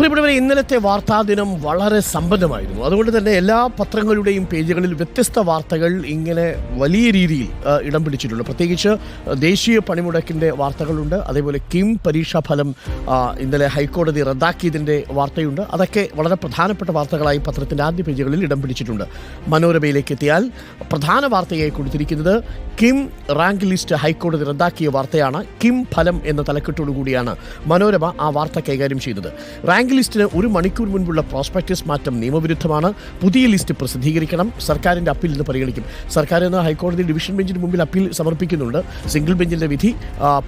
പ്രിയപ്പെട്ടവരെ ഇന്നലത്തെ വാർത്താ ദിനം വളരെ സമ്പന്നമായിരുന്നു അതുകൊണ്ട് തന്നെ എല്ലാ പത്രങ്ങളുടെയും പേജുകളിൽ വ്യത്യസ്ത വാർത്തകൾ ഇങ്ങനെ വലിയ രീതിയിൽ ഇടം പിടിച്ചിട്ടുണ്ട്. പ്രത്യേകിച്ച് ദേശീയ പണിമുടക്കിന്റെ വാർത്തകളുണ്ട്. അതേപോലെ കിം പരീക്ഷാഫലം ഇന്നലെ ഹൈക്കോടതി റദ്ദാക്കിയതിന്റെ വാർത്തയുണ്ട്. അതൊക്കെ വളരെ പ്രധാനപ്പെട്ട വാർത്തകളായി പത്രത്തിന്റെ ആദ്യ പേജുകളിൽ ഇടം പിടിച്ചിട്ടുണ്ട്. മനോരമയിലേക്ക് എത്തിയാൽ പ്രധാന വാർത്തയായി കൊടുത്തിരിക്കുന്നത് കിം റാങ്ക് ലിസ്റ്റ് ഹൈക്കോടതി റദ്ദാക്കിയ വാർത്തയാണ്. കിം ഫലം എന്ന തലക്കെട്ടോടു കൂടിയാണ് മനോരമ ആ വാർത്ത കൈകാര്യം ചെയ്തത്. റാങ്ക് ലിസ്റ്റിന് ഒരു മണിക്കൂർ മുൻപുള്ള പ്രോസ്പെക്ടസ് മാറ്റം നിയമവിരുദ്ധമാണ്. പുതിയ ലിസ്റ്റ് പ്രസിദ്ധീകരിക്കണം. സർക്കാരിന്റെ അപ്പീൽ ഇന്ന് പരിഗണിക്കും. സർക്കാർ ഇന്ന് ഹൈക്കോടതി ഡിവിഷൻ ബെഞ്ചിന് മുമ്പിൽ അപ്പീൽ സമർപ്പിക്കുന്നുണ്ട്. സിംഗിൾ ബെഞ്ചിന്റെ വിധി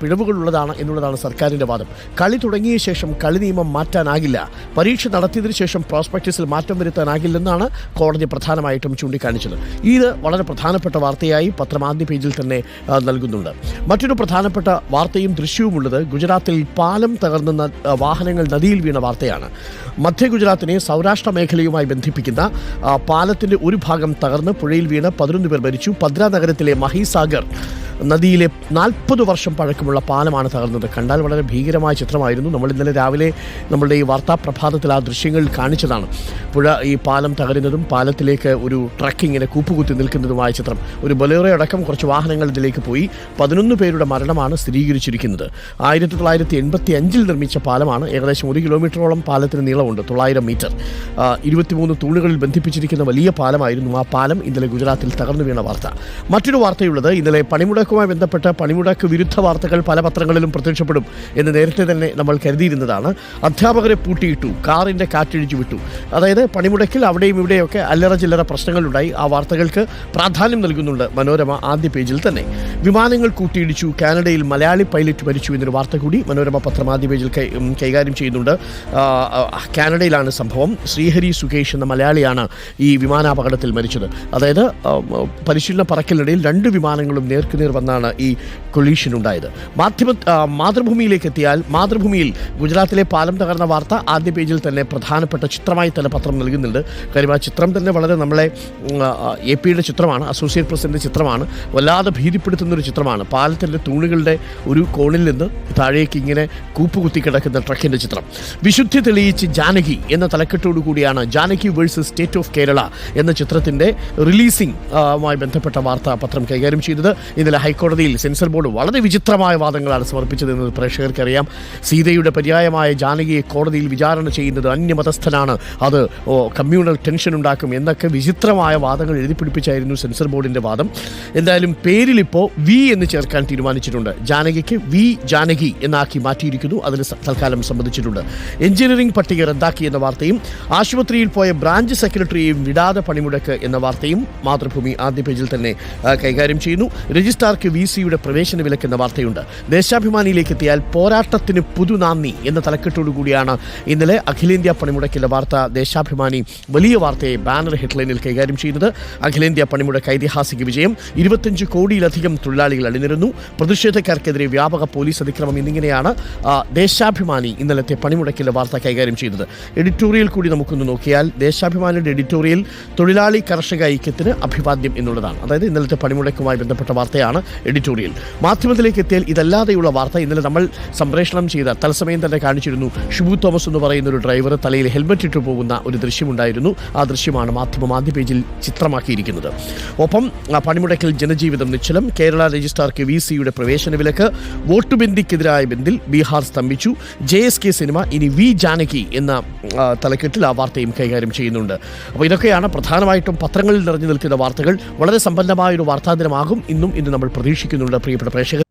പിഴവുകളുള്ളതാണ് എന്നുള്ളതാണ് സർക്കാരിന്റെ വാദം. കളി തുടങ്ങിയ ശേഷം കളി നിയമം മാറ്റാനാകില്ല. പരീക്ഷ നടത്തിയതിനു ശേഷം പ്രോസ്പെക്ടസിൽ മാറ്റം വരുത്താനാകില്ലെന്നാണ് കോടതി പ്രധാനമായിട്ടും ചൂണ്ടിക്കാണിച്ചത്. ഇത് വളരെ പ്രധാനപ്പെട്ട വാർത്തയായി പത്രം ആദ്യ പേജിൽ തന്നെ നൽകുന്നുണ്ട്. മറ്റൊരു പ്രധാനപ്പെട്ട വാർത്തയും ദൃശ്യവുമുള്ളത് ഗുജറാത്തിൽ പാലം തകർന്ന വാഹനങ്ങൾ നദിയിൽ വീണ വാർത്തയാണ്. മധ്യ ഗുജറാത്തിനെ സൗരാഷ്ട്ര മേഖലയുമായി ബന്ധിപ്പിക്കുന്ന പാലത്തിന്റെ ഒരു ഭാഗം തകർന്ന് പുഴയിൽ വീണ് പതിനൊന്ന് പേർ മരിച്ചു. പദ്ര നഗരത്തിലെ മഹിസാഗർ നദിയിലെ നാൽപ്പത് വർഷം പഴക്കമുള്ള പാലമാണ് തകർന്നത്. കണ്ടാൽ വളരെ ഭീകരമായ ചിത്രമായിരുന്നു. നമ്മൾ ഇന്നലെ രാവിലെ നമ്മളുടെ ഈ വാർത്താ പ്രഭാതത്തിൽ ആ ദൃശ്യങ്ങൾ കാണിച്ചതാണ്. പുഴ ഈ പാലം തകരുന്നതും പാലത്തിലേക്ക് ഒരു ട്രക്ക് ഇങ്ങനെ കൂപ്പുകുത്തി നിൽക്കുന്നതുമായ ചിത്രം. ഒരു ബൊലേറോ അടക്കം കുറച്ച് വാഹനങ്ങൾ ഇതിലേക്ക് പോയി. പതിനൊന്ന് പേരുടെ മരണമാണ് സ്ഥിരീകരിച്ചിരിക്കുന്നത്. ആയിരത്തി തൊള്ളായിരത്തി എൺപത്തി അഞ്ചിൽ നിർമ്മിച്ച പാലമാണ് ഏകദേശം ഒരു കിലോമീറ്ററോളം പാലത്തിന് നീളമുണ്ട്. തൊള്ളായിരം മീറ്റർ. ഇരുപത്തിമൂന്ന് തൂണുകളിൽ ബന്ധിപ്പിച്ചിരിക്കുന്ന വലിയ പാലമായിരുന്നു ആ പാലം. ഇന്നലെ ഗുജറാത്തിൽ തകർന്നു വീണ വാർത്ത. മറ്റൊരു വാർത്തയുള്ളത് ഇന്നലെ പണിമുടക്കുമായി ബന്ധപ്പെട്ട പണിമുടക്ക് വിരുദ്ധ വാർത്തകൾ പല പത്രങ്ങളിലും പ്രത്യക്ഷപ്പെടും എന്ന് നേരത്തെ തന്നെ നമ്മൾ കരുതിയിരുന്നതാണ്. അധ്യാപകരെ പൂട്ടിയിട്ടു കാറിന്റെ കാറ്റിഴിച്ചു വിട്ടു. അതായത് പണിമുടക്കിൽ അവിടെയും ഇവിടെയൊക്കെ അല്ലറ ചില്ലറ പ്രശ്നങ്ങളുണ്ടായി. ആ വാർത്തകൾക്ക് പ്രാധാന്യം നൽകുന്നുണ്ട് മനോരമ ആദ്യ പേജിൽ തന്നെ. വിമാനങ്ങൾ കൂട്ടിയിടിച്ചു കാനഡയിൽ മലയാളി പൈലറ്റ് മരിച്ചു എന്നൊരു വാർത്ത കൂടി മനോരമ പത്രം ആദ്യ പേജിൽ കൈകാര്യം ചെയ്യുന്നുണ്ട്. കാനഡയിലാണ് സംഭവം. ശ്രീഹരി സുകേഷ് എന്ന മലയാളിയാണ് ഈ വിമാനാപകടത്തിൽ മരിച്ചത്. അതായത് പരിശീലന പറക്കലിനിടയിൽ രണ്ട് വിമാനങ്ങളും നേർക്കുനേർ വന്നാണ് ഈ കൊളീഷൻ ഉണ്ടായത്. മാധ്യമ മാതൃഭൂമിയിലേക്ക് എത്തിയാൽ മാതൃഭൂമിയിൽ ഗുജറാത്തിലെ പാലം തകർന്ന വാർത്ത ആദ്യ പേജിൽ തന്നെ പ്രധാനപ്പെട്ട ചിത്രമായി തന്നെ പത്രം നൽകുന്നുണ്ട്. കാര്യം ആ ചിത്രം തന്നെ വളരെ നമ്മളെ എ പിയുടെ ചിത്രമാണ് അസോസിയേറ്റ് പ്രസിഡന്റ് ചിത്രമാണ്. വല്ലാതെ ഭീതിപ്പെടുത്തുന്ന ഒരു ചിത്രമാണ്. പാലത്തിന്റെ തൂണുകളുടെ ഒരു കോണിൽ നിന്ന് താഴേക്ക് ഇങ്ങനെ കൂപ്പുകുത്തി കിടക്കുന്ന ട്രക്കിന്റെ ചിത്രം. വിശുദ്ധി തെളിയിച്ച് ജാനകി എന്ന തലക്കെട്ടോടു കൂടിയാണ് Janaki versus state of Kerala എന്ന ചിത്രത്തിന്റെ റിലീസിംഗ് മായി ബന്ധപ്പെട്ട വാർത്താ പത്രം കൈകാര്യം ചെയ്തത്. ഇന്നലെ ഹൈക്കോടതിയിൽ സെൻസർ ബോർഡ് വളരെ വിചിത്രമായ വാദങ്ങളാണ് സമർപ്പിച്ചതെന്ന് പ്രേക്ഷകർക്കറിയാം. സീതയുടെ പര്യായമായ ജാനകിയെ കോടതിയിൽ വിചാരണ ചെയ്യുന്നത് അന്യമതസ്ഥനാണ്. അത് കമ്മ്യൂണൽ ടെൻഷൻ ഉണ്ടാക്കും എന്നൊക്കെ വിചിത്രമായ വാദങ്ങൾ എഴുതി പിടിപ്പിച്ചായിരുന്നു സെൻസർ ബോർഡിന്റെ വാദം. എന്തായാലും പേരിലിപ്പോൾ വി എന്ന് ചേർക്കാൻ തീരുമാനിച്ചിട്ടുണ്ട്. ജാനകിക്ക് വി ജാനകി എന്നാക്കി മാറ്റിയിരിക്കുന്നു. അതിന് തൽക്കാലം സംബന്ധിച്ചിട്ടുണ്ട് എഞ്ചിനീയറിംഗ് പട്ടിക റദ്ദാക്കി എന്ന വാർത്തയും ആശുപത്രിയിൽ പോയ ബ്രാഞ്ച് സെക്രട്ടറിയെയും വിടാതെ പണിമുടക്ക് എന്ന വാർത്തയും മാതൃഭൂമി ആദ്യ പേജിൽ തന്നെ കൈകാര്യം ചെയ്യുന്നു. രജിസ്ട്രാർക്ക് വി സിയുടെ പ്രവേശന വിലക്ക് എന്ന വാർത്തയുണ്ട്. ദേശാഭിമാനിയിലേക്ക് എത്തിയാൽ പോരാട്ടത്തിന് പുതുനാന്ദി എന്ന തലക്കെട്ടോടു കൂടിയാണ് ഇന്നലെ അഖിലേന്ത്യാ പണിമുടക്കിലെ വാർത്ത. ദേശാഭിമാനി വലിയ വാർത്തയെ ബാനർ ഹെഡ്ലൈനിൽ കൈകാര്യം ചെയ്യുന്നത്. അഖിലേന്ത്യാ പണിമുടക്ക് ഐതിഹാസിക വിജയം. ഇരുപത്തഞ്ച് കോടിയിലധികം തൊഴിലാളികൾ അണിനിരുന്നു. പ്രതിഷേധക്കാർക്കെതിരെ വ്യാപക പോലീസ് അതിക്രമം എന്നിങ്ങനെയാണ് ദേശാഭിമാനി ഇന്നലത്തെ പണിമുടക്കിലെ വാർത്ത കൈകാര്യം ചെയ്തത് എഡിറ്റോറിയൽ കൂടി നമുക്കൊന്ന് നോക്കിയാൽ ദേശാഭിമാനിയുടെ എഡിറ്റോറിയൽ തൊഴിലാളി കർഷക ഐക്യത്തിന് അഭിവാദ്യം എന്നുള്ളതാണ്. അതായത് ഇന്നലത്തെ പണിമുടക്കുമായി ബന്ധപ്പെട്ട വാർത്തയാണ് എഡിറ്റോറിയൽ. മാധ്യമത്തിലേക്ക് എത്തിയാൽ ഇതല്ലാതെയുള്ള വാർത്ത ഇന്നലെ നമ്മൾ സംപ്രേഷണം ചെയ്ത തത്സമയം തന്നെ കാണിച്ചിരുന്നു. ഷിബു തോമസ് എന്ന് പറയുന്ന ഒരു ഡ്രൈവർ തലയിൽ ഹെൽമറ്റ് ഇട്ടു പോകുന്ന ഒരു ദൃശ്യമുണ്ടായിരുന്നു. ആ ദൃശ്യമാണ് മാധ്യമം ആദ്യ പേജിൽ ചിത്രമാക്കിയിരിക്കുന്നത്. ഒപ്പം പണിമുടക്കിൽ ജനജീവിതം നിശ്ചലം. കേരള രജിസ്ട്രാർക്ക് വി സിയുടെ പ്രവേശന വിലക്ക് വോട്ട് ബന്ദിക്കെതിരായ ബന്ദിൽ ബീഹാർ സ്തംഭിച്ചു. ജെ എസ് കെ സിനിമ ഇനി വി ജാനകി എന്ന തലക്കെട്ടിൽ ആ വാർത്തയും കൈകാര്യം ചെയ്യുന്നുണ്ട്. അപ്പോൾ ഇതൊക്കെയാണ് പ്രധാനമായിട്ടും പത്രങ്ങളിൽ നിറഞ്ഞു നിൽക്കുന്ന വാർത്തകൾ. വളരെ സമ്പന്നമായ ഒരു വാർത്താദിനമാകും ഇന്നും ഇന്ന് നമ്മൾ പ്രതീക്ഷിക്കുന്നുണ്ട് പ്രിയപ്പെട്ട പ്രേക്ഷകരെ